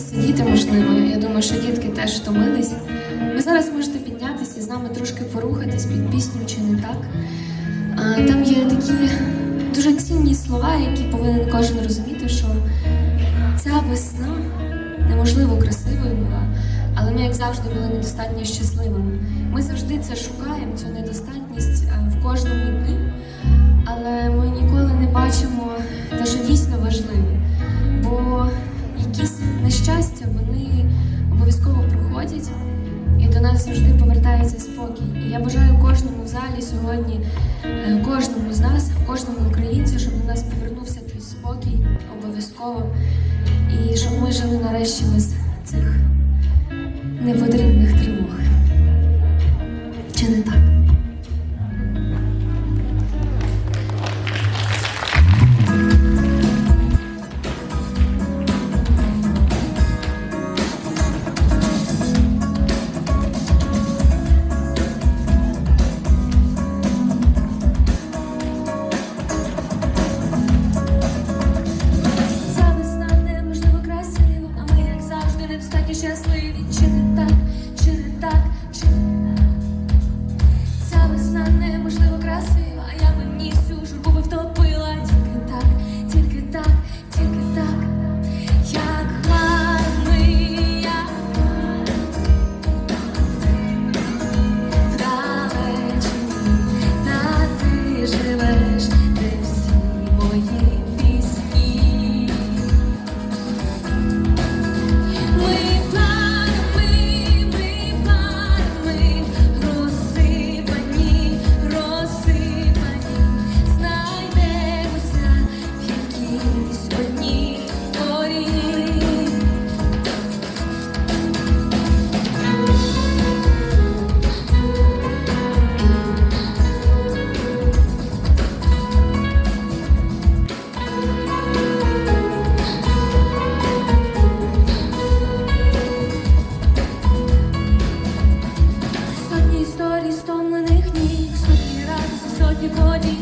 Сидіти можливо. Я думаю, що дітки теж втомились. Ви зараз можете піднятися і з нами трошки порухатись під пісню чи не так. Там є такі дуже цінні слова, які повинен кожен розуміти, що ця весна неможливо красивою була, але ми, як завжди, були недостатньо щасливими. Ми завжди це шукаємо, цю недостатність в кожному дні, але ми ніколи не бачимо те, що дійсно нещастя вони обов'язково проходять, і до нас завжди повертається спокій. І я бажаю кожному в залі сьогодні, е, кожному з нас, кожному українцю, щоб до нас повернувся той спокій обов'язково, і щоб ми жили нарешті без цих непотрібних passer. стомлених ніг, сотні разів, сотні подій.